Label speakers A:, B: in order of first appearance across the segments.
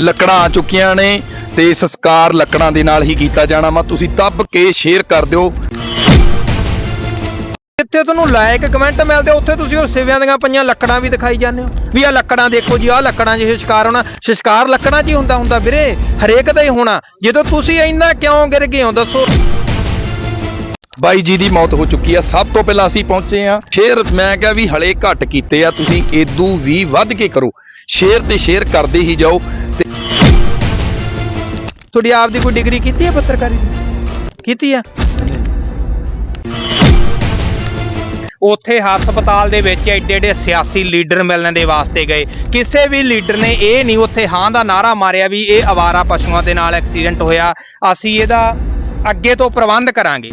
A: ਲੱਕੜਾਂ ਆ ਚੁੱਕੀਆਂ ਨੇ ਤੇ ਸੰਸਕਾਰ ਲੱਕੜਾਂ ਦੇ ਨਾਲ ਹੀ ਕੀਤਾ ਜਾਣਾ ਵਾ। ਤੁਸੀਂ ਦੱਬ ਕੇ ਸ਼ੇਅਰ ਕਰ ਦਿਓ।
B: ਜਿੱਥੇ ਤੁਹਾਨੂੰ ਲਾਇਕ ਕਮੈਂਟ ਮਿਲਦੇ, ਉੱਥੇ ਤੁਸੀਂ ਉਹ ਸਿਵਿਆਂ ਦੀਆਂ ਪਈਆਂ ਲੱਕੜਾਂ ਵੀ ਦਿਖਾਈ ਜਾਂਦੇ ਹੋ। ਵੀ ਆ ਲੱਕੜਾਂ ਦੇਖੋ ਜੀ ਆ ਲੱਕੜਾਂ 'ਚ ਸ਼ਿਕਾਰ ਹੋਣਾ। ਸ਼ਿਕਾਰ ਲੱਕੜਾਂ 'ਚ ਹੀ ਹੁੰਦਾ ਹੁੰਦਾ ਵੀਰੇ, ਹਰੇਕ ਦਾ ਹੀ ਹੋਣਾ। ਜਦੋਂ ਤੁਸੀਂ ਇੰਨਾ ਕਿਉਂ ਗਿਰ ਗਏ ਹੋ, ਦੱਸੋ।
A: ਬਾਈ ਜੀ ਦੀ ਮੌਤ ਹੋ ਚੁੱਕੀ ਆ। ਸਭ ਤੋਂ ਪਹਿਲਾਂ ਅਸੀਂ ਪਹੁੰਚੇ ਆ ਸ਼ੇਅਰ ਮੈਂ ਕਿਹਾ ਵੀ ਹਲੇ ਘੱਟ ਕੀਤੇ ਆ। ਤੁਸੀਂ ਏਦੂ ਵੀ ਵੱਧ ਕੇ ਕਰੋ। ਸ਼ੇਅਰ ਤੇ ਸ਼ੇਅਰ ਕਰਦੇ ਹੀ ਜਾਓ ਤੇ
B: ਤੁਹਾਡੀ ਆਪ ਦੀ ਕੋਈ ਡਿਗਰੀ ਕੀਤੀ ਹੈ ਪੱਤਰਕਾਰੀ ਦੀ? ਕੀਤੀ ਆ? ਉੱਥੇ ਹਸਪਤਾਲ ਦੇ ਵਿੱਚ ਐਡੇ ਐਡੇ ਸਿਆਸੀ ਲੀਡਰ ਮਿਲਣ ਦੇ ਵਾਸਤੇ ਗਏ। ਕਿਸੇ ਵੀ ਲੀਡਰ ਨੇ ਇਹ ਨਹੀਂ ਉੱਥੇ ਹਾਂ ਦਾ ਨਾਰਾ ਮਾਰਿਆ ਵੀ ਇਹ ਅਵਾਰਾ ਪਸ਼ੂਆਂ ਦੇ ਨਾਲ ਐਕਸੀਡੈਂਟ ਹੋਇਆ। ਅਸੀਂ ਇਹਦਾ ਅੱਗੇ ਤੋਂ ਪ੍ਰਬੰਧ ਕਰਾਂਗੇ।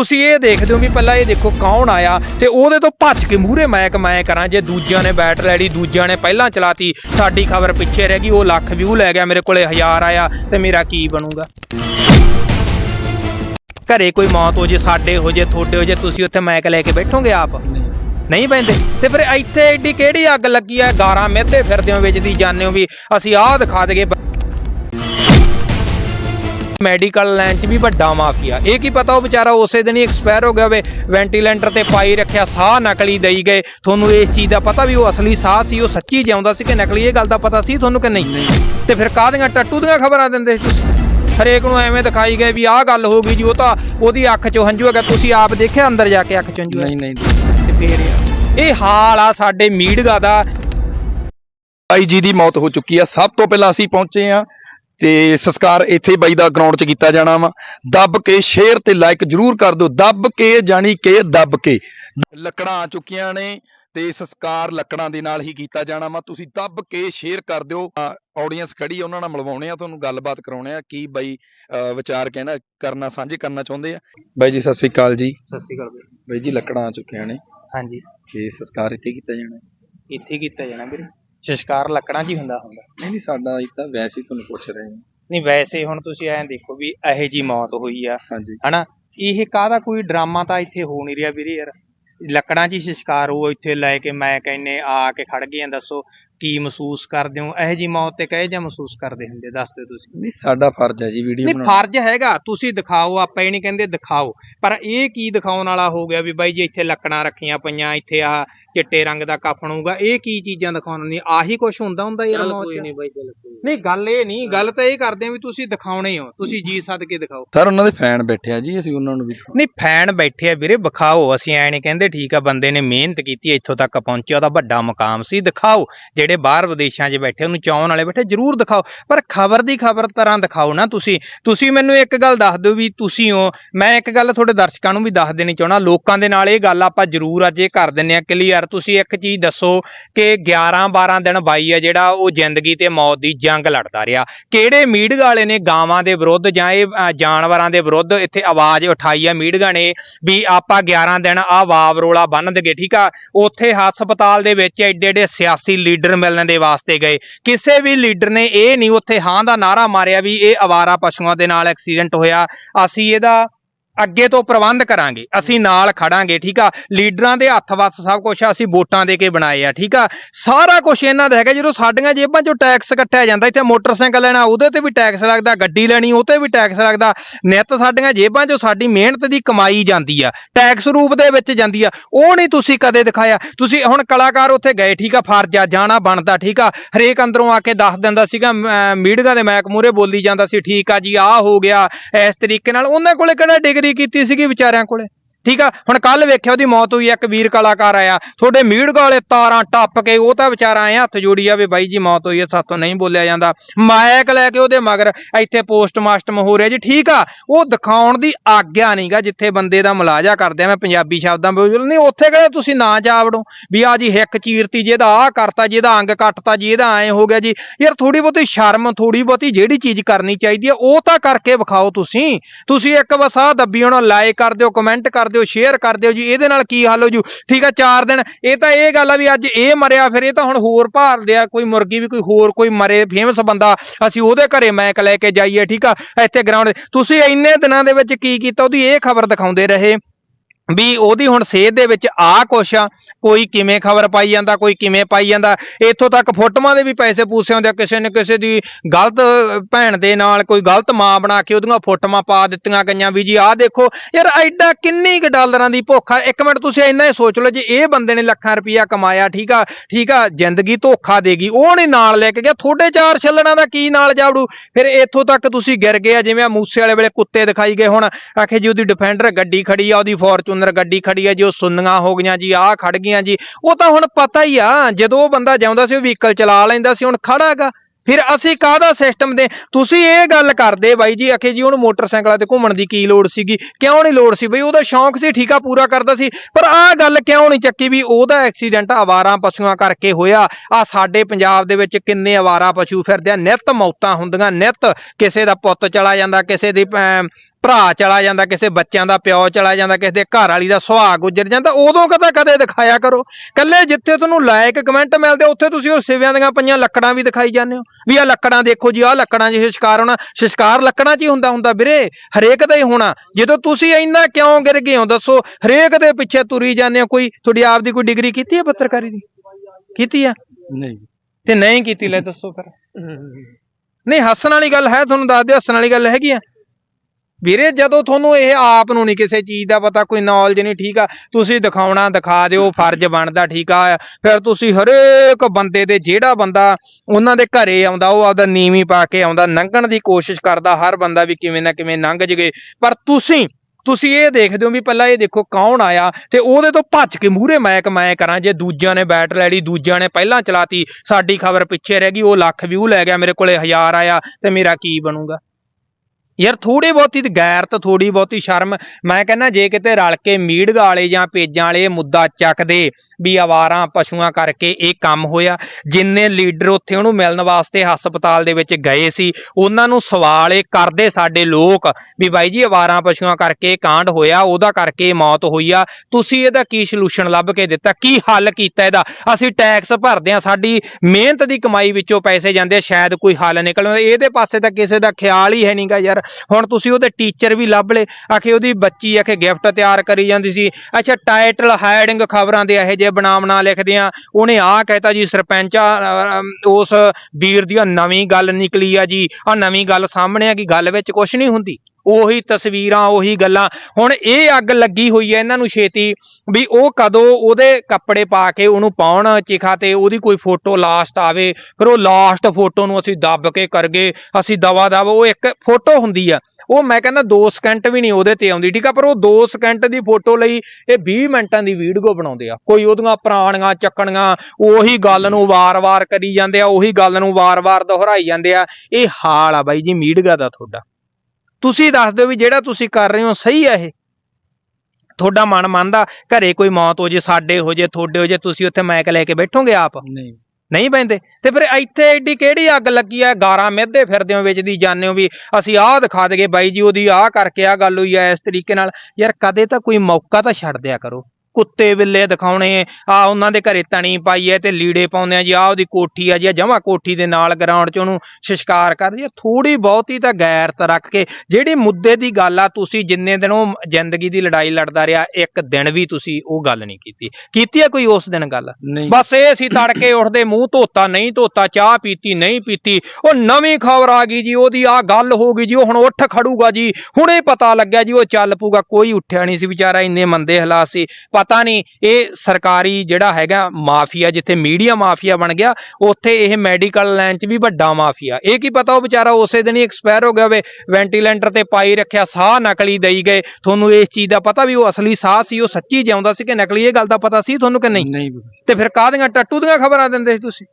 B: ਤੁਸੀਂ ਇਹ ਦੇਖਦੇ ਹੋ ਵੀ ਪਹਿਲਾਂ ਇਹ ਦੇਖੋ ਕੌਣ ਆਇਆ ਤੇ ਉਹਦੇ ਤੋਂ ਭੱਜ ਕੇ ਮੂਹਰੇ ਮੈਂ ਕਰਾਂ ਜੇ ਦੂਜਿਆਂ ਨੇ ਬੈਟ ਲੈੜੀ ਦੂਜਿਆਂ ਨੇ ਪਹਿਲਾਂ ਚਲਾਤੀ ਸਾਡੀ ਖਬਰ ਪਿੱਛੇ ਰਹਿ ਗਈ ਉਹ ਲੱਖ ਵਿਊ ਲੈ ਗਿਆ ਮੇਰੇ ਕੋਲੇ 1000 ਆਇਆ ਤੇ ਮੇਰਾ ਕੀ ਬਣੂਗਾ? ਘਰੇ ਕੋਈ ਮੌਤ ਹੋ ਜੇ ਸਾਡੇ ਹੋ ਜੇ ਤੁਹਾਡੇ ਹੋ ਜੇ ਤੁਸੀਂ ਉੱਥੇ ਮੈਕ ਲੈ ਕੇ ਬੈਠੋਗੇ ਆਪ? ਨਹੀਂ। ਪੈਂਦੇ ਤੇ ਫਿਰ ਇੱਥੇ ਐਡੀ ਕਿਹੜੀ ਅੱਗ ਲੱਗੀ ਆ? ਗਾਰਾਂ ਮਿਹਦੇ ਫਿਰਦੇ ਹੋ ਵੇਚਦੀ ਜਾਂਦੇ ਹੋ ਵੀ ਅਸੀਂ ਆਹ ਦਿਖਾ ਦਈਏ ਮੈਡੀਕਲ ਲਾਈਨ 'ਚ ਵੀ ਵੱਡਾ ਮਾਫੀਆ। ਇਹ ਕੀ ਪਤਾ ਉਹ ਵਿਚਾਰਾ ਉਸੇ ਦਿਨ ਹੀ ਐਕਸਪਾਇਰ ਹੋ ਗਿਆ ਹੋਵੇ ਵੈਂਟੀਲੇਟਰ ਤੇ ਪਾਈ ਰੱਖਿਆ ਸਾਹ ਨਕਲੀ ਦੇਈ ਗਏ। ਤੁਹਾਨੂੰ ਇਸ ਚੀਜ਼ ਦਾ ਪਤਾ ਵੀ ਉਹ ਅਸਲੀ ਸਾਹ ਸੀ ਉਹ ਸੱਚੀ ਜਿਉਂਦਾ ਸੀ ਕਿ ਨਕਲੀ? ਇਹ ਗੱਲ ਦਾ ਪਤਾ ਸੀ ਤੁਹਾਨੂੰ ਕਿ ਨਹੀਂ? ਤੇ ਫਿਰ ਕਾਹਦੀਆਂ ਟੱਟੂ ਦੀਆਂ ਖਬਰਾਂ ਦਿੰਦੇ ਸੀ ਹਰੇਕ ਨੂੰ ਐਵੇਂ ਦਿਖਾਈ ਗਏ ਵੀ ਆਹ ਗੱਲ ਹੋ ਗਈ ਜੀ ਉਹ ਤਾਂ ਉਹਦੀ ਅੱਖ 'ਚੋਂ ਹੰਝੂ ਹੈਗਾ। ਤੁਸੀਂ ਆਪ ਦੇਖਿਆ ਅੰਦਰ ਜਾ ਕੇ ਅੱਖ 'ਚੋਂ ਹੰਝੂ ਹੈ?
A: ਨਹੀਂ
B: ਤੇ ਫੇਰ ਇਹ- ਇਹ ਹਾਲ ਆ ਸਾਡੇ ਮੀਡੀਆ ਦਾ।
A: ਬਾਈ ਜੀ ਦੀ ਮੌਤ ਹੋ ਚੁੱਕੀ ਆ। ਸਭ ਤੋਂ ਪਹਿਲਾਂ ਅਸੀਂ ਪਹੁੰਚੇ ਆ ਤੇ ਸੰਸਕਾਰ ਇੱਥੇ ਬਾਈ ਦਾ ਗਰਾਊਂਡ 'ਚ ਕੀਤਾ ਜਾਣਾ ਵਾ। ਦੱਬ ਕੇ ਸ਼ੇਅਰ ਤੇ ਲਾਈਕ ਜਰੂਰ ਕਰ ਦਿਓ। ਦੱਬ ਕੇ ਜਾਣੀ ਕਿ ਦੱਬ ਕੇ। ਲੱਕੜਾਂ ਆ ਚੁੱਕੀਆਂ ਨੇ ਤੇ ਸੰਸਕਾਰ ਲੱਕੜਾਂ ਦੇ ਨਾਲ ਹੀ ਕੀਤਾ ਜਾਣਾ ਵਾ। ਤੁਸੀਂ ਦੱਬ ਕੇ ਸ਼ੇਅਰ ਕਰ ਦਿਓ। ਆਡੀਅנס ਖੜੀ ਉਹਨਾਂ ਨਾਲ ਮਿਲਵਾਉਣੇ ਆ ਤੁਹਾਨੂੰ ਗੱਲਬਾਤ ਕਰਾਉਣੇ ਆ ਕੀ ਬਾਈ ਵਿਚਾਰ ਕਹਿਣਾ ਕਰਨਾ ਸਾਂਝੇ ਕਰਨਾ ਚਾਹੁੰਦੇ ਆ? ਬਾਈ ਜੀ ਸਤਿ ਸ੍ਰੀ ਅਕਾਲ ਜੀ।
B: ਸਤਿ ਸ਼੍ਰੀ ਅਕਾਲ
A: ਬਾਈ ਜੀ ਲੱਕੜਾਂ ਆ ਚੁੱਕੀਆਂ ਨੇ।
B: ਹਾਂਜੀ।
A: ਤੇ ਸੰਸਕਾਰ ਇੱਥੇ ਕੀਤਾ ਜਾਣਾ।
B: ਇੱਥੇ ਕੀਤਾ ਜਾਣਾ ਵੀਰੇ। ਸ਼ਿਸ਼ਕਾਰ ਲੱਕੜਾਂ 'ਚ ਹੀ ਹੁੰਦਾ ਹੁੰਦਾ
A: ਨਹੀਂ ਨਹੀਂ ਸਾਡਾ ਇੱਕ ਤਾਂ ਵੈਸੇ ਹੀ ਤੁਹਾਨੂੰ ਪੁੱਛ ਰਹੇ ਹਾਂ।
B: ਨਹੀਂ ਵੈਸੇ ਹੁਣ ਤੁਸੀਂ ਐਂ ਦੇਖੋ ਵੀ ਇਹੋ ਜੀ ਮੌਤ ਹੋਈ ਆ।
A: ਹਾਂਜੀ।
B: ਹਨਾ? ਇਹ ਕਾਹਦਾ ਕੋਈ ਡਰਾਮਾ ਤਾਂ ਇੱਥੇ ਹੋ ਨਹੀਂ ਰਿਹਾ ਵੀਰੇ ਯਾਰ। ਲੱਕੜਾਂ 'ਚ ਹੀ ਸ਼ਿਸ਼ਕਾਰ ਹੋ ਇੱਥੇ ਲੈ ਕੇ ਮੈਂ ਕਹਿੰਨੇ ਆ ਕੇ ਖੜ ਗਏ ਆ ਦੱਸੋ ਕੀ ਮਹਿਸੂਸ ਕਰਦੇ ਹੋ? ਇਹੋ ਜੀ ਮੌਤ ਤੇ ਕਹੇ ਜਾਂ ਮਹਿਸੂਸ ਕਰਦੇ ਹੁੰਦੇ? ਦੱਸ ਦਿਓ ਤੁਸੀਂ।
A: ਨਹੀਂ ਸਾਡਾ ਫਰਜ਼ ਹੈ ਜੀ ਵੀਡੀਓ
B: ਨਹੀਂ ਫਰਜ਼ ਹੈਗਾ ਤੁਸੀਂ ਦਿਖਾਓ ਆਪਾਂ ਇਹ ਨਹੀਂ ਕਹਿੰਦੇ ਦਿਖਾਓ। ਪਰ ਇਹ ਕੀ ਦਿਖਾਉਣ ਵਾਲਾ ਹੋ ਗਿਆ ਵੀ ਬਾਈ ਜੀ ਇੱਥੇ ਲੱਕੜਾਂ ਰੱਖੀਆਂ ਪਈਆਂ ਇੱਥੇ ਆ ਚਿੱਟੇ ਰੰਗ ਦਾ ਕਫਨ ਹੋਊਗਾ ਇਹ ਕੀ ਚੀਜ਼ਾਂ ਦਿਖਾਉਣ ਨਹੀਂ ਆਹੀ ਕੁਝ ਹੁੰਦਾ ਹੁੰਦਾ ਯਾਰ ਮੌਤ 'ਚ? ਨਹੀਂ ਗੱਲ ਇਹ ਨਹੀਂ ਗੱਲ ਤਾਂ ਇਹ ਕਰਦੇ ਆ ਵੀ ਤੁਸੀਂ ਦਿਖਾਉਣੇ ਹੋ ਤੁਸੀਂ ਜੀ ਸੱਦ ਕੇ ਦਿਖਾਓ।
A: ਸਰ ਉਹਨਾਂ ਦੇ ਫੈਨ ਬੈਠੇ ਆ ਜੀ ਅਸੀਂ ਉਹਨਾਂ ਨੂੰ ਵੀ
B: ਨਹੀਂ ਫੈਨ ਬੈਠੇ ਆ ਵੀਰੇ ਵਿਖਾਓ ਅਸੀਂ ਐ ਨਹੀਂ ਕਹਿੰਦੇ ਠੀਕ ਆ ਬੰਦੇ ਨੇ ਮਿਹਨਤ ਕੀਤੀ ਇੱਥੋਂ ਤੱਕ ਪਹੁੰਚਿਆ ਉਹਦਾ ਵੱਡਾ ਮੁਕਾਮ ਸੀ ਦਿਖਾਓ। ਜਿਹੜੇ ਬਾਹਰ ਵਿਦੇਸ਼ਾਂ 'ਚ ਬੈਠੇ ਉਹਨੂੰ ਚਾਹਣ ਵਾਲੇ ਬੈਠੇ ਜਰੂਰ ਦਿਖਾਓ। ਪਰ ਖਬਰ ਦੀ ਖਬਰ ਤਰ੍ਹਾਂ ਦਿਖਾਓ ਨਾ ਤੁਸੀਂ। ਤੁਸੀਂ ਮੈਨੂੰ ਇੱਕ ਗੱਲ ਦੱਸ ਦਿਓ ਵੀ ਤੁਸੀਂ ਹੋ। ਮੈਂ ਇੱਕ ਗੱਲ ਤੁਹਾਡੇ ਦਰਸ਼ਕਾਂ ਨੂੰ ਵੀ ਦੱਸ ਦੇਣੀ ਚਾਹਣਾ ਲੋਕਾਂ ਦੇ ਨਾਲ ਇਹ ਗੱਲ ਆਪਾਂ ਜਰੂਰ ਅੱਜ ਇਹ ਕਰ ਦਿੰਨੇ ਆ ਕਲੀਅਰ ਤੁਸੀਂ ਇੱਕ ਚੀਜ਼ ਦੱਸੋ ਕਿ 11 12 ਦਿਨ ਬਾਈ ਆ ਜਿਹੜਾ ਉਹ ਜ਼ਿੰਦਗੀ ਤੇ ਮੌਤ ਦੀ ਜੰਗ ਲੜਦਾ ਰਿਹਾ। ਕਿਹੜੇ ਮੀਡੀਆ ਵਾਲੇ ਨੇ ਗਾਵਾਂ ਦੇ ਵਿਰੁੱਧ ਜਾਂ ਇਹ ਜਾਨਵਰਾਂ ਦੇ ਵਿਰੁੱਧ ਇੱਥੇ ਆਵਾਜ਼ ਉਠਾਈ ਆ ਮੀਡੀਆ ਨੇ ਵੀ ਆਪਾਂ 11 ਦਿਨ ਆ ਵਾਵ ਰੋਲਾ ਬੰਨ ਦਗੇ ਠੀਕ ਆ? ਉੱਥੇ ਹਸਪਤਾਲ ਦੇ ਵਿੱਚ ਐਡੇ ਐਡੇ ਸਿਆਸੀ ਲੀਡਰ ਮਿਲਣ ਦੇ ਵਾਸਤੇ ਗਏ। ਕਿਸੇ ਵੀ ਲੀਡਰ ਨੇ ਇਹ ਨਹੀਂ ਉੱਥੇ ਹਾਂ ਦਾ ਨਾਰਾ ਮਾਰਿਆ ਵੀ ਇਹ ਅਵਾਰਾ ਪਸ਼ੂਆਂ ਦੇ ਨਾਲ ਐਕਸੀਡੈਂਟ ਹੋਇਆ। ਅਸੀਂ ਇਹਦਾ ਅੱਗੇ ਤੋਂ ਪ੍ਰਬੰਧ ਕਰਾਂਗੇ। ਅਸੀਂ ਨਾਲ ਖੜਾਂਗੇ, ਠੀਕ ਆ? ਲੀਡਰਾਂ ਦੇ ਹੱਥ ਵੱਸ ਸਭ ਕੁਝ ਅਸੀਂ ਵੋਟਾਂ ਦੇ ਕੇ ਬਣਾਏ ਆ, ਠੀਕ ਆ? ਸਾਰਾ ਕੁਝ ਇਹਨਾਂ ਦਾ ਹੈਗਾ, ਜਦੋਂ ਸਾਡੀਆਂ ਜੇਬਾਂ 'ਚੋਂ ਟੈਕਸ ਕੱਟਿਆ ਜਾਂਦਾ, ਇੱਥੇ ਮੋਟਰਸਾਈਕਲ ਲੈਣਾ, ਉਹਦੇ ਤੇ ਵੀ ਟੈਕਸ ਲੱਗਦਾ, ਗੱਡੀ ਲੈਣੀ ਉਹ ਤੇ ਵੀ ਟੈਕਸ ਲੱਗਦਾ, ਨਿੱਤ ਸਾਡੀਆਂ ਜੇਬਾਂ 'ਚੋਂ ਸਾਡੀ ਮਿਹਨਤ ਦੀ ਕਮਾਈ ਜਾਂਦੀ ਆ, ਟੈਕਸ ਰੂਪ ਦੇ ਵਿੱਚ ਜਾਂਦੀ ਆ। ਉਹ ਨਹੀਂ ਤੁਸੀਂ ਕਦੇ ਦਿਖਾਇਆ। ਤੁਸੀਂ ਹੁਣ ਕਲਾਕਾਰ ਉੱਥੇ ਗਏ, ਠੀਕ ਆ? ਫਰਜ਼ ਆ, ਜਾਣਾ ਬਣਦਾ, ਠੀਕ ਆ? ਹਰੇਕ ਅੰਦਰੋਂ ਆ ਕੇ ਦੱਸ ਦਿੰਦਾ ਸੀਗਾ ਮੀਡੀਆ ਦੇ ਮੈਕ ਮੂਰੇ ਬੋਲੀ ਜਾਂਦਾ ਸੀ, ਠੀਕ ਆ ਜੀ, ਆਹ ਹੋ ਗਿਆ, ਇਸ ਤਰੀਕੇ ਨਾਲ। ਉਹਨਾਂ ਕੋਲੇ ਕਿਹੜਾ ਡਿਗਰੀ ਕੀਤੀ ਸੀਗੀ ਵਿਚਾਰਿਆਂ ਕੋਲੇ? ਠੀਕ ਆ? ਹੁਣ ਕੱਲ ਵੇਖਿਆ ਉਹਦੀ ਮੌਤ ਹੋਈ ਆ, ਇੱਕ ਵੀਰ ਕਲਾਕਾਰ ਆਇਆ। ਤੁਹਾਡੇ ਮੀੜ ਵਾਲੇ ਤਾਰਾਂ ਟੱਪ ਕੇ ਉਹ ਤਾਂ ਵਿਚਾਰਾ ਐ ਹੱਥ ਜੋੜੀ ਜਾਵੇ ਬਾਈ ਜੀ ਮੌਤ ਹੋਈ ਹੈ ਸਾਥੋਂ ਨਹੀਂ ਬੋਲਿਆ ਜਾਂਦਾ। ਮਾਇਕ ਲੈ ਕੇ ਉਹਦੇ ਮਗਰ ਇੱਥੇ ਪੋਸਟਮਾਸਟਮ ਹੋ ਰਿਹਾ ਜੀ ਠੀਕ ਆ? ਉਹ ਦਿਖਾਉਣ ਦੀ ਆਗਿਆ ਨਹੀਂਗਾ ਜਿੱਥੇ ਬੰਦੇ ਦਾ ਮੁਲਾਜ਼ਾ ਕਰਦੇ ਆ। ਮੈਂ ਪੰਜਾਬੀ ਸ਼ਬਦਾਂ ਵਿੱਚ ਨਹੀਂ ਉੱਥੇ ਕਿਹੜਾ ਤੁਸੀਂ ਨਾ ਜਾਵੜੋ ਵੀ ਆ ਜੀ ਹਿੱਕ ਚੀਰਤੀ ਜਿਹਦਾ ਆਹ ਕਰਤਾ ਜੀ ਇਹਦਾ ਅੰਗ ਕੱਟਤਾ ਜੀ ਇਹਦਾ ਐ ਹੋ ਗਿਆ ਜੀ। ਯਾਰ ਥੋੜੀ ਬਹੁਤੀ ਸ਼ਰਮ ਥੋੜੀ ਬਹੁਤੀ ਜਿਹੜੀ ਚੀਜ਼ ਕਰਨੀ ਚਾਹੀਦੀ ਹੈ ਉਹ ਤਾਂ ਕਰਕੇ ਵਿਖਾਓ ਤੁਸੀਂ। ਤੁਸੀਂ ਇੱਕ ਬਸ ਆਹ ਦੱਬੀ ਹੁਣ ਲਾਈਕ ਕਰ ਦਿਓ ਕਮੈਂਟ ਕਰ ਦਿਓ ਸ਼ੇਅਰ ਕਰ ਦਿਓ ਜੀ, ਇਹਦੇ ਨਾਲ ਕੀ ਹੱਲ ਹੋ ਜੂ? ਠੀਕ ਆ, ਚਾਰ ਦਿਨ, ਇਹ ਤਾਂ ਇਹ ਗੱਲ ਆ ਵੀ ਅੱਜ ਇਹ ਮਰਿਆ, ਫਿਰ ਇਹ ਤਾਂ ਹੁਣ ਹੋਰ ਭਾਲਦੇ ਆ, ਕੋਈ ਮੁਰਗੀ ਵੀ ਕੋਈ ਹੋਰ ਕੋਈ ਮਰੇ ਫੇਮਸ ਬੰਦਾ, ਅਸੀਂ ਉਹਦੇ ਘਰੇ ਮੈਕ ਲੈ ਕੇ ਜਾਈਏ, ਠੀਕ ਆ, ਇੱਥੇ ਗਰਾਊਂਡ ਤੁਸੀਂ ਇੰਨੇ ਦਿਨਾਂ ਦੇ ਵਿੱਚ ਕੀ ਕੀਤਾ, ਉਹਦੀ ਇਹ ਖਬਰ ਦਿਖਾਉਂਦੇ ਰਹੇ। ਵੀ ਉਹਦੀ ਹੁਣ ਸਿਹਤ ਦੇ ਵਿੱਚ ਆ ਕੁਛ ਆ, ਕੋਈ ਕਿਵੇਂ ਖਬਰ ਪਾਈ ਜਾਂਦਾ, ਕੋਈ ਕਿਵੇਂ ਪਾਈ ਜਾਂਦਾ, ਇੱਥੋਂ ਤੱਕ ਫੋਟੋਆਂ ਦੇ ਵੀ ਪੈਸੇ ਪੂਸੇ ਹੁੰਦੇ ਆ, ਕਿਸੇ ਨੇ ਕਿਸੇ ਦੀ ਗਲਤ ਭੈਣ ਦੇ ਨਾਲ ਕੋਈ ਗਲਤ ਮਾਂ ਬਣਾ ਕੇ ਉਹਦੀਆਂ ਫੋਟੋਆਂ ਪਾ ਦਿੱਤੀਆਂ ਗਈਆਂ ਵੀ ਜੀ, ਆਹ ਦੇਖੋ, ਯਾਰ ਐਡਾ ਕਿੰਨੀ ਕੁ ਡਾਲਰਾਂ ਦੀ ਭੁੱਖ ਆ। ਇੱਕ ਮਿੰਟ ਤੁਸੀਂ ਇੰਨਾ ਹੀ ਸੋਚ ਲਓ ਜੇ, ਇਹ ਬੰਦੇ ਨੇ ਲੱਖਾਂ ਰੁਪਈਆ ਕਮਾਇਆ, ਠੀਕ ਆ ਠੀਕ ਆ, ਜ਼ਿੰਦਗੀ ਧੋਖਾ ਦੇਗੀ ਉਹ ਨਹੀਂ ਨਾਲ ਲੈ ਕੇ ਗਿਆ, ਤੁਹਾਡੇ ਚਾਰ ਛੱਲਣਾ ਦਾ ਕੀ ਨਾਲ ਜਾਵੜੂ? ਫਿਰ ਇੱਥੋਂ ਤੱਕ ਤੁਸੀਂ ਗਿਰ ਗਏ ਆ, ਜਿਵੇਂ ਆ ਮੂਸੇ ਵਾਲੇ ਵੇਲੇ ਕੁੱਤੇ ਦਿਖਾਈ ਗਏ ਹੁਣ, ਆਖੇ ਜੀ ਉਹਦੀ ਡਿਫੈਂਡਰ ਗੱਡੀ ਖੜੀ ਆ, ਉਹਦੀ ਫੋਰਚੂਨ ਫੋਰਚੂਨਰ ਗੱਡੀ ਖੜੀ ਆ ਜੀ ਉਹ ਸੁੰਨੀਆਂ ਹੋ ਗਈਆਂ ਜੀ ਆਹ ਖੜ ਗਈਆਂ ਜੀ। ਉਹ ਤਾਂ ਹੁਣ ਪਤਾ ਹੀ ਆ ਜਦੋਂ ਉਹ ਬੰਦਾ ਜਾਉਂਦਾ ਸੀ ਉਹ ਵਹੀਕਲ ਚਲਾ ਲੈਂਦਾ ਸੀ ਹੁਣ ਖੜਾ ਫਿਰ ਅਸੀਂ ਕਾਹਦਾ ਸਿਸਟਮ ਦੇ ਤੁਸੀਂ ਇਹ ਗੱਲ ਕਰਦੇ ਬਾਈ ਜੀ ਆਖੇ ਜੀ ਉਹਨੂੰ ਮੋਟਰਸਾਈਕਲਾਂ ਤੇ ਘੁੰਮਣ ਦੀ ਕੀ ਲੋੜ ਸੀਗੀ? ਕਿਉਂ ਨਹੀਂ ਲੋੜ ਸੀ ਬਈ? ਉਹਦਾ ਸ਼ੌਂਕ ਸੀ ਠੀਕਾ ਪੂਰਾ ਕਰਦਾ ਸੀ। ਪਰ ਆਹ ਗੱਲ ਕਿਉਂ ਨਹੀਂ ਚੱਕੀ ਵੀ ਉਹਦਾ ਐਕਸੀਡੈਂਟ ਆਵਾਰਾਂ ਪਸ਼ੂਆਂ ਕਰਕੇ ਹੋਇਆ? ਆ ਸਾਡੇ ਪੰਜਾਬ ਦੇ ਵਿੱਚ ਕਿੰਨੇ ਆਵਾਰਾ ਪਸ਼ੂ ਫਿਰਦੇ ਆ? ਨਿਤ ਮੌਤਾਂ ਹੁੰਦੀਆਂ ਨਿਤ ਕਿਸੇ ਦਾ ਪੁੱਤ ਚਲਾ ਜਾਂਦਾ ਕਿਸੇ ਦੀ ਅਮ, ਭਰਾ ਚਲਾ ਜਾਂਦਾ ਕਿਸੇ ਬੱਚਿਆਂ ਦਾ ਪਿਓ ਚਲਾ ਜਾਂਦਾ ਕਿਸੇ ਦੇ ਘਰ ਵਾਲੀ ਦਾ ਸੁਹਾਗ ਗੁਜ਼ਰ ਜਾਂਦਾ ਉਦੋਂ ਕਦਾ ਕਦੇ ਦਿਖਾਇਆ ਕਰੋ। ਕੱਲੇ ਜਿੱਥੇ ਤੁਹਾਨੂੰ ਲਾਇਕ ਕਮੈਂਟ ਮਿਲਦੇ ਉੱਥੇ ਤੁਸੀਂ ਉਹ ਸਿਵਿਆਂ ਦੀਆਂ ਪਈਆਂ ਲੱਕੜਾਂ ਵੀ ਦਿਖਾਈ ਜਾਂਦੇ ਹੋ। ਵੀ ਆ ਲੱਕੜਾਂ ਦੇਖੋ ਜੀ ਆ ਲੱਕੜਾਂ 'ਚ ਸ਼ਿਕਾਰ ਹੋਣਾ ਸ਼ਿਕਾਰ ਲੱਕੜਾਂ 'ਚ ਹੀ ਹੁੰਦਾ ਹੁੰਦਾ ਵੀਰੇ ਹਰੇਕ ਦਾ ਹੀ ਹੋਣਾ। ਜਦੋਂ ਤੁਸੀਂ ਇੰਨਾ ਕਿਉਂ ਗਿਰ ਗਏ ਹੋ ਦੱਸੋ ਹਰੇਕ ਦੇ ਪਿੱਛੇ ਤੁਰੀ ਜਾਂਦੇ ਹੋ ਕੋਈ ਤੁਹਾਡੀ ਆਪ ਦੀ ਕੋਈ ਡਿਗਰੀ ਕੀਤੀ ਹੈ ਪੱਤਰਕਾਰੀ ਦੀ? ਕੀਤੀ ਆ?
A: ਨਹੀਂ।
B: ਤੇ ਨਹੀਂ ਕੀਤੀ ਲੈ ਦੱਸੋ ਫਿਰ। ਨਹੀਂ ਹੱਸਣ ਵਾਲੀ ਗੱਲ ਹੈ ਤੁਹਾਨੂੰ ਦੱਸ ਦਿਓ ਹੱਸਣ ਵਾਲੀ ਗੱਲ ਹੈਗੀ ਆ? ਵੀਰੇ, ਜਦੋਂ ਤੁਹਾਨੂੰ ਇਹ ਆਪ ਨੂੰ ਨਹੀਂ ਕਿਸੇ ਚੀਜ਼ ਦਾ ਪਤਾ, ਕੋਈ ਨੌਲੇਜ ਨਹੀਂ, ਠੀਕ ਆ, ਤੁਸੀਂ ਦਿਖਾਉਣਾ, ਦਿਖਾ ਦਿਓ, ਫਰਜ਼ ਬਣਦਾ, ਠੀਕ ਆ, ਫਿਰ ਤੁਸੀਂ ਹਰੇਕ ਬੰਦੇ ਦੇ, ਜਿਹੜਾ ਬੰਦਾ ਉਹਨਾਂ ਦੇ ਘਰੇ ਆਉਂਦਾ, ਉਹ ਆਪਦਾ ਨੀਵੀਂ ਪਾ ਕੇ ਆਉਂਦਾ ਲੰਘਣ ਦੀ ਕੋਸ਼ਿਸ਼ ਕਰਦਾ, ਹਰ ਬੰਦਾ ਵੀ ਕਿਵੇਂ ਨਾ ਕਿਵੇਂ ਲੰਘ ਜਗੇ ਪਰ ਤੁਸੀਂ ਤੁਸੀਂ ਇਹ ਦੇਖਦੇ ਹੋ ਵੀ ਪਹਿਲਾਂ ਇਹ ਦੇਖੋ ਕੌਣ ਆਇਆ ਤੇ ਉਹਦੇ ਤੋਂ ਭੱਜ ਕੇ ਮੂਹਰੇ ਮੈਂ ਮੈਂ ਕਰਾਂ, ਜੇ ਦੂਜਿਆਂ ਨੇ ਬੈਟ ਲੈ ਲਈ, ਦੂਜਿਆਂ ਨੇ ਪਹਿਲਾਂ ਚਲਾਤੀ, ਸਾਡੀ ਖਬਰ ਪਿੱਛੇ ਰਹਿ ਗਈ, ਉਹ ਲੱਖ ਵਿਊ ਲੈ ਗਿਆ, ਮੇਰੇ ਕੋਲੇ ਹਜ਼ਾਰ ਆਇਆ ਤੇ ਮੇਰਾ ਕੀ ਬਣੂਗਾ? ਯਾਰ ਥੋੜੀ ਬਹੁਤੀ ਗੈਰਤ ਥੋੜੀ ਬਹੁਤੀ ਸ਼ਰਮ। ਮੈਂ ਕਹਿੰਦਾ ਜੇ ਕਿਤੇ ਰਲ ਕੇ ਮੀਡੀਆ ਵਾਲੇ ਜਾਂ ਪੇਜਾਂ ਵਾਲੇ ਮੁੱਦਾ ਚੱਕਦੇ ਵੀ ਆਵਾਰਾਂ ਪਸ਼ੂਆਂ ਕਰਕੇ ਇਹ ਕੰਮ ਹੋਇਆ, ਜਿੰਨੇ ਲੀਡਰ ਉੱਥੇ ਉਹਨੂੰ ਮਿਲਣ ਵਾਸਤੇ ਹਸਪਤਾਲ ਦੇ ਵਿੱਚ ਗਏ ਸੀ, ਉਹਨਾਂ ਨੂੰ ਸਵਾਲ ਇਹ ਕਰਦੇ ਸਾਡੇ ਲੋਕ ਵੀ ਬਾਈ ਜੀ ਆਵਾਰਾਂ ਪਸ਼ੂਆਂ ਕਰਕੇ ਕਾਂਡ ਹੋਇਆ, ਉਹਦਾ ਕਰਕੇ ਮੌਤ ਹੋਈ ਆ। ਤੁਸੀਂ ਇਹਦਾ ਕੀ ਸੋਲੂਸ਼ਨ ਲੱਭ ਕੇ ਦਿੱਤਾ? ਕੀ ਹੱਲ ਕੀਤਾ ਇਹਦਾ? ਅਸੀਂ ਟੈਕਸ ਭਰਦੇ ਆ ਸਾਡੀ ਮਿਹਨਤ ਦੀ ਕਮਾਈ ਵਿੱਚੋਂ ਪੈਸੇ ਜਾਂਦੇ ਸ਼ਾਇਦ ਕੋਈ ਹੱਲ ਨਿਕਲ ਇਹਦੇ ਪਾਸੇ ਤਾਂ ਕਿਸੇ ਦਾ ਖਿਆਲ ਹੀ ਹੈ ਨਹੀਂਗਾ ਯਾਰ। ਹੁਣ ਤੁਸੀਂ ਉਹਦੇ ਟੀਚਰ ਵੀ ਲੱਭ ਲਏ। ਆਖੇ ਉਹਦੀ ਬੱਚੀ ਆਖੇ ਗਿਫਟ ਤਿਆਰ ਕਰੀ ਜਾਂਦੀ ਸੀ। ਅੱਛਾ ਟਾਈਟਲ ਹੈਡਿੰਗ ਖਬਰਾਂ ਦੇ ਇਹੋ ਜਿਹੇ ਬਨਾਮ ਨਾ ਲਿਖਦੇ ਆ। ਉਹਨੇ ਆਹ ਕਹਿਤਾ ਜੀ, ਸਰਪੰਚ ਉਸ ਵੀਰ ਦੀ ਆਹ ਨਵੀਂ ਗੱਲ ਨਿਕਲੀ ਆ ਜੀ। ਆ ਨਵੀਂ ਗੱਲ ਸਾਹਮਣੇ ਆ ਕਿ ਗੱਲ ਵਿੱਚ ਕੁਝ ਨਹੀਂ ਹੁੰਦੀ। ਉਹੀ ਤਸਵੀਰਾਂ, ਉਹੀ ਗੱਲਾਂ। ਹੁਣ ਇਹ ਅੱਗ ਲੱਗੀ ਹੋਈ ਹੈ ਇਹਨਾਂ ਨੂੰ ਛੇਤੀ ਵੀ ਉਹ ਕਦੋਂ ਉਹਦੇ ਕੱਪੜੇ ਪਾ ਕੇ ਉਹਨੂੰ ਪਾਉਣ ਚਿਖਾ ਤੇ ਉਹਦੀ ਕੋਈ ਫੋਟੋ ਲਾਸਟ ਆਵੇ। ਫਿਰ ਉਹ ਲਾਸਟ ਫੋਟੋ ਨੂੰ ਅਸੀਂ ਦੱਬ ਕੇ ਕਰਗੇ, ਅਸੀਂ ਦਵਾ ਦਵ, ਉਹ ਇੱਕ ਫੋਟੋ ਹੁੰਦੀ ਆ। ਉਹ ਮੈਂ ਕਹਿੰਦਾ 2 ਸਕਿੰਟ ਵੀ ਨਹੀਂ ਉਹਦੇ ਤੇ ਆਉਂਦੀ, ਠੀਕ ਆ? ਪਰ ਉਹ 2 ਸਕਿੰਟ ਦੀ ਫੋਟੋ ਲਈ ਇਹ 20 ਮਿੰਟਾਂ ਦੀ ਵੀਡੀਓ ਬਣਾਉਂਦੇ ਆ। ਕੋਈ ਉਹਦੀਆਂ ਪੁਰਾਣੀਆਂ ਚੱਕਣੀਆਂ, ਉਹੀ ਗੱਲ ਨੂੰ ਵਾਰ-ਵਾਰ ਕਰੀ ਜਾਂਦੇ ਆ, ਉਹੀ ਗੱਲ ਨੂੰ ਵਾਰ-ਵਾਰ ਦੁਹਰਾਈ ਜਾਂਦੇ ਆ। ਇਹ ਹਾਲ ਆ ਬਾਈ ਜੀ, ਮੀਡੀਆ ਦਾ ਤੁਹਾਡਾ। ਤੁਸੀਂ ਦੱਸ ਦਿਓ ਵੀ ਜਿਹੜਾ ਤੁਸੀਂ ਕਰ ਰਹੇ ਹੋ ਸਹੀ ਆ ਇਹ। ਤੁਹਾਡਾ ਮਨ ਮੰਨਦਾ ਘਰੇ ਕੋਈ ਮੌਤ ਹੋ ਜੇ ਸਾਡੇ ਹੋ ਜੇ ਤੁਹਾਡੇ ਹੋ ਜੇ ਤੁਸੀਂ ਉੱਥੇ ਮੈਕ ਲੈ ਕੇ ਬੈਠੋਗੇ ਆਪ?
A: ਨਹੀਂ।
B: ਨਹੀਂ ਪੈਂਦੇ। ਤੇ ਫਿਰ ਇੱਥੇ ਐਡੀ ਕਿਹੜੀ ਅੱਗ ਲੱਗੀ ਆ? ਗਾਰਾਂ ਮਿੱਧੇ ਫਿਰਦੇ ਹੋ ਵੇਚਦੀ ਜਾਂਦੇ ਹੋ ਵੀ ਅਸੀਂ ਆਹ ਦਿਖਾ ਦਗੇ ਬਾਈ ਜੀ ਉਹਦੀ ਆਹ ਕਰਕੇ ਆਹ ਗੱਲ ਹੋਈ ਆ ਇਸ ਤਰੀਕੇ ਨਾਲ। ਯਾਰ ਕਦੇ ਤਾਂ ਕੋਈ ਮੌਕਾ ਤਾਂ ਛੱਡ ਦਿਆ ਕਰੋ। ਕੁੱਤੇ ਬਿੱਲੇ ਦਿਖਾਉਣੇ ਆ ਉਹਨਾਂ ਦੇ ਘਰੇ ਤਣੀ ਪਾਈ ਐ ਤੇ ਲੀੜੇ ਪਾਉਂਦੇ ਆ ਜੀ ਆਹ ਉਹਦੀ ਕੋਠੀ ਆ ਜੀ ਜਮਾ ਕੋਠੀ ਦੇ ਨਾਲ ਗਰਾਊਂਡ 'ਚ ਉਹਨੂੰ ਸ਼ਿਸ਼ਕਾਰ ਕਰਦੇ ਆ। ਥੋੜੀ ਬਹੁਤੀ ਤਾਂ ਗੈਰਤ ਰੱਖ ਕੇ ਜਿਹੜੀ ਮੁੱਦੇ ਦੀ ਗੱਲ ਆ ਤੁਸੀਂ ਜਿੰਨੇ ਦਿਨ ਉਹ ਜ਼ਿੰਦਗੀ ਦੀ ਲੜਾਈ ਲੜਦਾ ਰਿਹਾ ਇੱਕ ਦਿਨ ਵੀ ਤੁਸੀਂ ਉਹ ਗੱਲ ਨਹੀਂ ਕੀਤੀ। ਕੀਤੀ ਆ ਕੋਈ ਉਸ ਦਿਨ ਗੱਲ? ਬਸ ਇਹ ਸੀ ਤੜਕੇ ਉੱਠਦੇ ਮੂੰਹ ਧੋਤਾ ਨਹੀਂ ਧੋਤਾ ਚਾਹ ਪੀਤੀ ਨਹੀਂ ਪੀਤੀ ਉਹ ਨਵੀਂ ਖਬਰ ਆ ਗਈ ਜੀ ਉਹਦੀ ਆ ਗੱਲ ਹੋ ਗਈ ਜੀ ਉਹ ਹੁਣ ਉੱਠ ਖੜੂਗਾ ਜੀ ਹੁਣੇ ਪਤਾ ਲੱਗਿਆ ਜੀ ਉਹ ਚੱਲ ਪੂਗਾ ਕੋਈ ਉੱਠਿਆ ਨਹੀਂ ਸੀ ਵਿਚਾਰਾ ਇੰਨੇ ਮੰਦੇ ਹਾਲਾਤ ਸੀ। ਪਤਾ ਨਹੀਂ ਇਹ ਸਰਕਾਰੀ ਜਿਹੜਾ ਹੈਗਾ ਮਾਫੀਆ ਜਿੱਥੇ ਮੀਡੀਆ ਮਾਫੀਆ ਬਣ ਗਿਆ ਉੱਥੇ ਇਹ ਮੈਡੀਕਲ ਲਾਈਨ 'ਚ ਵੀ ਵੱਡਾ ਮਾਫੀਆ। ਇਹ ਕੀ ਪਤਾ ਉਹ ਵਿਚਾਰਾ ਉਸੇ ਦਿਨ ਹੀ ਐਕਸਪਾਇਰ ਹੋ ਗਿਆ ਹੋਵੇ ਵੈਂਟੀਲੇਟਰ ਤੇ ਪਾਈ ਰੱਖਿਆ ਸਾਹ ਨਕਲੀ ਦੇਈ ਗਏ। ਤੁਹਾਨੂੰ ਇਸ ਚੀਜ਼ ਦਾ ਪਤਾ ਵੀ ਉਹ ਅਸਲੀ ਸਾਹ ਸੀ ਉਹ ਸੱਚੀ ਜਿਉਂਦਾ ਸੀ ਕਿ ਨਕਲੀ ਇਹ ਗੱਲ ਦਾ ਪਤਾ ਸੀ ਤੁਹਾਨੂੰ ਕਿ ਨਹੀਂ। ਤੇ ਫਿਰ ਕਾਹਦੀਆਂ ਟੱਟੂ ਦੀਆਂ ਖਬਰਾਂ ਦਿੰਦੇ ਸੀ ਤੁਸੀਂ?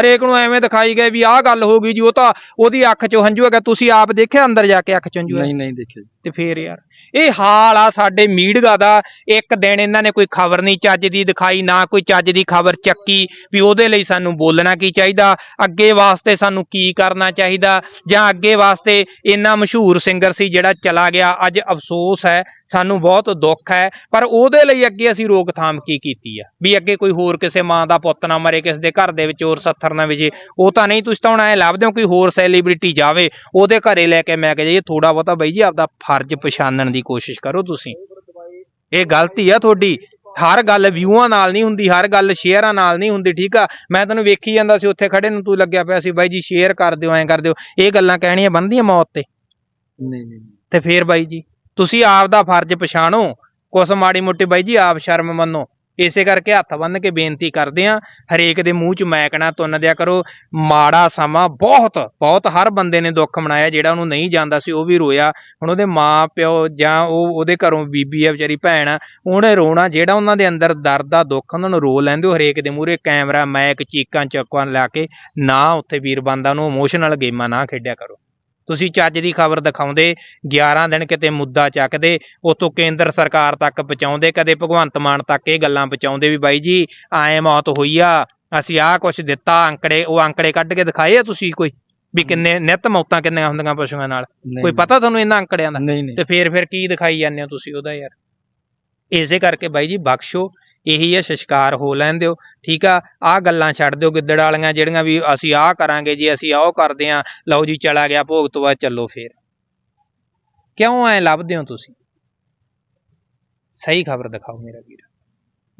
B: ਹਰੇਕ ਨੂੰ ਐਵੇਂ ਦਿਖਾਈ ਗਏ ਵੀ ਆਹ ਗੱਲ ਹੋ ਗਈ ਜੀ ਉਹ ਤਾਂ ਉਹਦੀ ਅੱਖ 'ਚੋਂ ਹੰਝੂ ਹੈਗਾ ਤੁਸੀਂ ਆਪ ਦੇਖਿਆ ਅੰਦਰ ਜਾ ਕੇ ਅੱਖ 'ਚੋਂ ਹੰਝੂ
A: ਨਹੀਂ ਨਹੀਂ ਦੇਖਿਆ।
B: ਤੇ ਫੇਰ ਯਾਰ। ਇਹ ਹਾਲ ਆ ਸਾਡੇ ਮੀਡੀਆ ਦਾ ਇੱਕ ਦਿਨ ਇਹਨਾਂ ਨੇ ਕੋਈ ਖਬਰ ਨਹੀਂ ਚੱਜ ਦੀ ਦਿਖਾਈ, ਨਾ ਕੋਈ ਚੱਜ ਦੀ ਖਬਰ ਚੱਕੀ ਵੀ ਉਹਦੇ ਲਈ ਸਾਨੂੰ ਬੋਲਣਾ ਕੀ ਚਾਹੀਦਾ, ਅੱਗੇ ਵਾਸਤੇ ਸਾਨੂੰ ਕੀ ਕਰਨਾ ਚਾਹੀਦਾ ਜਾਂ ਅੱਗੇ ਵਾਸਤੇ ਇੰਨਾ ਮਸ਼ਹੂਰ ਸਿੰਗਰ ਸੀ ਜਿਹੜਾ ਚਲਾ ਗਿਆ। ਅੱਜ ਅਫਸੋਸ ਹੈ ਸਾਨੂੰ ਬਹੁਤ ਦੁੱਖ ਹੈ ਪਰ ਉਹਦੇ ਲਈ ਅੱਗੇ ਅਸੀਂ ਰੋਕਥਾਮ ਕੀ ਕੀਤੀ ਆ? ਵੀ ਅੱਗੇ ਕੋਈ ਹੋਰ ਕਿਸੇ ਮਾਂ ਦਾ ਪੁੱਤ ਨਾ ਮਰੇ ਕਿਸੇ ਦੇ ਘਰ ਦੇ ਵਿੱਚ ਹੋਰ ਸੱਥਰ ਨਾ ਵਜੇ। ਉਹ ਤਾਂ ਨਹੀਂ ਤੁਸੀਂ ਤਾਂ ਹੁਣ ਐ ਲੱਭਦੇ ਹੋ ਕੋਈ ਹੋਰ ਸੈਲੀਬ੍ਰਿਟੀ ਜਾਵੇ ਉਹਦੇ ਘਰੇ ਲੈ ਕੇ ਮੈਂ ਕਿਹਾ ਜੀ ਥੋੜਾ ਬਹੁਤਾ ਬਈ ਜੀ ਆਪਦਾ ਫਰਜ਼ ਪਛਾਣਨ ਦੀ ਕੋਸ਼ਿਸ਼ ਕਰੋ ਤੁਸੀਂ। ਇਹ ਗਲਤੀ ਆ ਤੁਹਾਡੀ। ਹਰ ਗੱਲ ਵਿਊਆਂ ਨਾਲ ਨਹੀਂ ਹੁੰਦੀ ਹਰ ਗੱਲ ਸ਼ੇਅਰਾਂ ਨਾਲ ਨਹੀਂ ਹੁੰਦੀ ਠੀਕ ਆ? ਮੈਂ ਤੈਨੂੰ ਵੇਖੀ ਜਾਂਦਾ ਸੀ ਉੱਥੇ ਖੜੇ ਨੂੰ ਤੂੰ ਲੱਗਿਆ ਪਿਆ ਸੀ ਬਾਈ ਜੀ ਸ਼ੇਅਰ ਕਰ ਦਿਓ ਐਂ ਕਰ ਦਿਓ। ਇਹ ਗੱਲਾਂ ਕਹਿਣੀਆਂ ਬੰਦੀਆਂ ਮੌਤ ਤੇ?
A: ਨਹੀਂ ਨਹੀਂ।
B: ਤੇ ਫੇਰ ਬਾਈ ਜੀ? ਤੁਸੀਂ ਆਪ ਦਾ ਫਰਜ਼ ਪਛਾਣੋ। ਕੁਛ ਮਾੜੀ ਮੋਟੀ ਬਾਈ ਜੀ ਆਪ ਸ਼ਰਮ ਮੰਨੋ। ਇਸੇ ਕਰਕੇ ਹੱਥ ਬੰਨ ਕੇ ਬੇਨਤੀ ਕਰਦੇ ਆ ਹਰੇਕ ਦੇ ਮੂੰਹ 'ਚ ਮੈਕਣਾ ਤੁੰਨ ਦਿਆ ਕਰੋ। ਮਾੜਾ ਸਮਾਂ ਬਹੁਤ ਬਹੁਤ ਹਰ ਬੰਦੇ ਨੇ ਦੁੱਖ ਮਨਾਇਆ, ਜਿਹੜਾ ਉਹਨੂੰ ਨਹੀਂ ਜਾਂਦਾ ਸੀ, ਉਹ ਵੀ ਰੋਇਆ। ਹੁਣ ਉਹਦੇ ਮਾਂ ਪਿਓ ਜਾਂ ਉਹ ਉਹਦੇ ਘਰੋਂ ਬੀਬੀ ਆ, ਵਿਚਾਰੀ ਭੈਣ ਆ, ਉਹਨੇ ਰੋਣਾ, ਜਿਹੜਾ ਉਹਨਾਂ ਦੇ ਅੰਦਰ ਦਰਦ ਦਾ ਦੁੱਖ, ਉਹਨਾਂ ਨੂੰ ਰੋ ਲੈਂਦੇ ਹੋ, ਹਰੇਕ ਦੇ ਮੂਹਰੇ ਕੈਮਰਾ ਮੈਕ ਚੀਕਾਂ ਚੱਕਾਂ ਲਾ ਕੇ ਨਾ ਉੱਥੇ ਵੀਰ ਬੰਦਾ ਨੂੰ ਇਮੋਸ਼ਨਲ ਗੇਮਾਂ ਨਾ ਖੇਡਿਆ ਕਰੋ। ਤੁਸੀਂ ਚੱਜ ਦੀ ਖਬਰ ਦਿਖਾਉਂਦੇ 11 ਦਿਨ ਕਿਤੇ ਮੁੱਦਾ ਚੱਕਦੇ ਉਤੋਂ ਕੇਂਦਰ ਸਰਕਾਰ ਤੱਕ ਪਹੁੰਚਾਉਂਦੇ ਕਦੇ ਭਗਵੰਤ ਮਾਨ ਤੱਕ ਇਹ ਗੱਲਾਂ ਪਹੁੰਚਾਉਂਦੇ ਵੀ ਬਾਈ ਜੀ ਐ ਮੌਤ ਹੋਈ ਆ ਅਸੀਂ ਆਹ ਕੁਛ ਦਿੱਤਾ ਅੰਕੜੇ ਉਹ ਅੰਕੜੇ ਕੱਢ ਕੇ ਦਿਖਾਏ ਆ ਤੁਸੀਂ ਕੋਈ? ਵੀ ਕਿੰਨੇ ਨਿਤ ਮੌਤਾਂ ਕਿੰਨੀਆਂ ਹੁੰਦੀਆਂ ਪਸ਼ੂਆਂ ਨਾਲ? ਕੋਈ ਪਤਾ ਤੁਹਾਨੂੰ ਇਹਨਾਂ ਅੰਕੜਿਆਂ ਦਾ? ਤੇ ਫੇਰ ਫਿਰ ਕੀ ਦਿਖਾਈ ਜਾਂਦੇ ਹੋ ਤੁਸੀਂ ਉਹਦਾ ਯਾਰ? ਇਸੇ ਕਰਕੇ ਬਾਈ ਜੀ ਬਖਸ਼ੋ। ਇਹੀ ਹੈ, ਸਸਕਾਰ ਹੋ ਲੈਣ ਦਿਓ। ਠੀਕ ਆ, ਆਹ ਗੱਲਾਂ ਛੱਡ ਦਿਓ ਗਿੱਦੜ ਵਾਲੀਆਂ, ਜਿਹੜੀਆਂ ਵੀ ਅਸੀਂ ਆਹ ਕਰਾਂਗੇ, ਜੀ ਅਸੀਂ ਆਹ ਕਰਦੇ ਆਂ, ਲਓ ਜੀ ਚਲਾ ਗਿਆ ਭੋਗ, ਤੋਂ ਬਾਅਦ ਚੱਲੋ ਫੇਰ। ਕਿਉਂ ਐ ਲੱਭਦੇ ਹੋ ਤੁਸੀਂ? ਸਹੀ ਖਬਰ ਦਿਖਾਓ ਮੇਰਾ ਵੀਰ।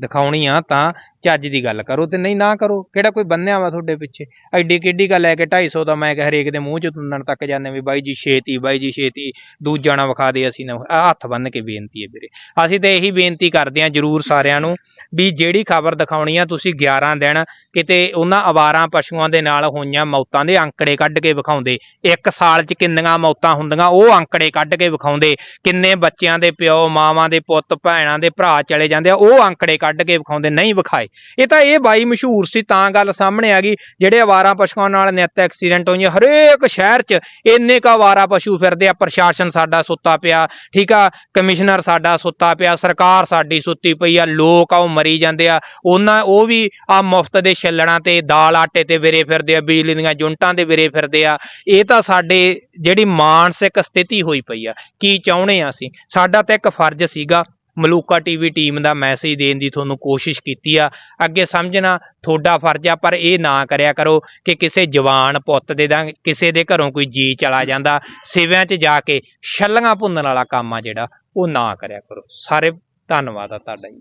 B: ਦਿਖਾਉਣੀ ਆ ਤਾਂ ਚੱਜ ਦੀ ਗੱਲ ਕਰੋ ਤੇ ਨਹੀਂ ਨਾ ਕਰੋ, ਕਿਹੜਾ ਕੋਈ ਬੰਨਿਆ ਵਾ ਤੁਹਾਡੇ ਪਿੱਛੇ? ਐਡੀ ਕਿੱਡੀ ਗੱਲ ਲੈ ਕੇ 250 ਦਾ ਮੈਂ ਕਿਹਾ ਹਰੇਕ ਦੇ ਮੂੰਹ 'ਚ ਤੁੰਨਣ ਤੱਕ ਜਾਂਦੇ ਵੀ ਬਾਈ ਜੀ ਛੇਤੀ, ਬਾਈ ਜੀ ਛੇਤੀ ਦੂਜਾ ਨਾ ਵਿਖਾ ਦੇ ਅਸੀਂ ਨਾ ਹੱਥ ਬੰਨ ਕੇ ਬੇਨਤੀ ਹੈ ਵੀਰੇ। ਅਸੀਂ ਤਾਂ ਇਹੀ ਬੇਨਤੀ ਕਰਦੇ ਹਾਂ ਜਰੂਰ ਸਾਰਿਆਂ ਨੂੰ ਵੀ ਜਿਹੜੀ ਖਬਰ ਦਿਖਾਉਣੀ ਆ ਤੁਸੀਂ 11 ਦਿਨ ਕਿਤੇ ਉਹਨਾਂ ਅਵਾਰਾਂ ਪਸ਼ੂਆਂ ਦੇ ਨਾਲ ਹੋਈਆਂ ਮੌਤਾਂ ਦੇ ਅੰਕੜੇ ਕੱਢ ਕੇ ਵਿਖਾਉਂਦੇ। ਇੱਕ ਸਾਲ 'ਚ ਕਿੰਨੀਆਂ ਮੌਤਾਂ ਹੁੰਦੀਆਂ, ਉਹ ਅੰਕੜੇ ਕੱਢ ਕੇ ਵਿਖਾਉਂਦੇ। ਕਿੰਨੇ ਬੱਚਿਆਂ ਦੇ ਪਿਓ, ਮਾਵਾਂ ਦੇ ਪੁੱਤ, ਭੈਣਾਂ ਦੇ ਭਰਾ ਚਲੇ ਜਾਂਦੇ ਆ, ਉਹ ਅੰਕੜੇ ਕੱਢ ਕੇ ਵਿਖਾਉਂਦੇ, ਨਹੀਂ ਵਿਖਾਏ। ਇਹ ਤਾਂ ਇਹ ਬਾਈ ਮਸ਼ਹੂਰ ਸੀ, ਤਾਂ ਗੱਲ ਸਾਹਮਣੇ ਆ ਗਈ, ਜਿਹੜੇ ਅਵਾਰਾ ਪਸ਼ੂਆਂ ਨਾਲ ਨਿੱਤ ਐਕਸੀਡੈਂਟ ਹੋਈਆਂ ਹਰੇਕ ਸ਼ਹਿਰ 'ਚ, ਇੰਨੇ ਕਾ ਅਵਾਰਾ ਪਸ਼ੂ ਫਿਰਦੇ ਆ, ਪ੍ਰਸ਼ਾਸਨ ਸਾਡਾ ਸੁੱਤਾ ਪਿਆ, ਠੀਕ ਆ, ਕਮਿਸ਼ਨਰ ਸਾਡਾ ਸੁੱਤਾ ਪਿਆ, ਸਰਕਾਰ ਸਾਡੀ ਸੁੱਤੀ ਪਈ ਆ, ਲੋਕ ਆ ਉਹ ਮਰੀ ਜਾਂਦੇ ਆ, ਉਹਨਾਂ, ਉਹ ਵੀ ਆ ਮੁਫਤ ਦੇ ਛੱਲਣਾ ਤੇ ਦਾਲ ਆਟੇ ਤੇ ਵਿਰੇ ਫਿਰਦੇ ਆ, ਬਿਜਲੀ ਦੀਆਂ ਜੁੰਟਾਂ ਦੇ ਵਿਰੇ ਫਿਰਦੇ ਆ। ਇਹ ਤਾਂ ਸਾਡੇ ਜਿਹੜੀ ਮਾਨਸਿਕ ਸਥਿਤੀ ਹੋਈ ਪਈ ਆ, ਕੀ ਚਾਹੁੰਦੇ ਆ ਅਸੀਂ? ਸਾਡਾ ਤਾਂ ਇੱਕ ਫਰਜ਼ ਸੀਗਾ ਮਲੂਕਾ ਟੀਵੀ ਟੀਮ ਦਾ ਮੈਸੇਜ ਦੇਣ ਦੀ ਤੁਹਾਨੂੰ ਕੋਸ਼ਿਸ਼ ਕੀਤੀ ਆ। ਅੱਗੇ ਸਮਝਣਾ ਤੁਹਾਡਾ ਫਰਜ਼ ਆ, ਪਰ ਇਹ ਨਾ ਕਰਿਆ ਕਰੋ ਕਿ ਕਿਸੇ ਜਵਾਨ ਪੁੱਤ ਦੇ ਦਾ ਕਿਸੇ ਦੇ ਘਰੋਂ ਕੋਈ ਜੀ ਚਲਾ ਜਾਂਦਾ। ਸਿਵਿਆਂ 'ਚ ਜਾ ਕੇ ਛੱਲੀਆਂ ਭੁੰਨਣ ਵਾਲਾ ਕੰਮ ਆ ਜਿਹੜਾ, ਉਹ ਨਾ ਕਰਿਆ ਕਰੋ। ਸਾਰੇ ਧੰਨਵਾਦ ਆ ਤੁਹਾਡਾ ਜੀ।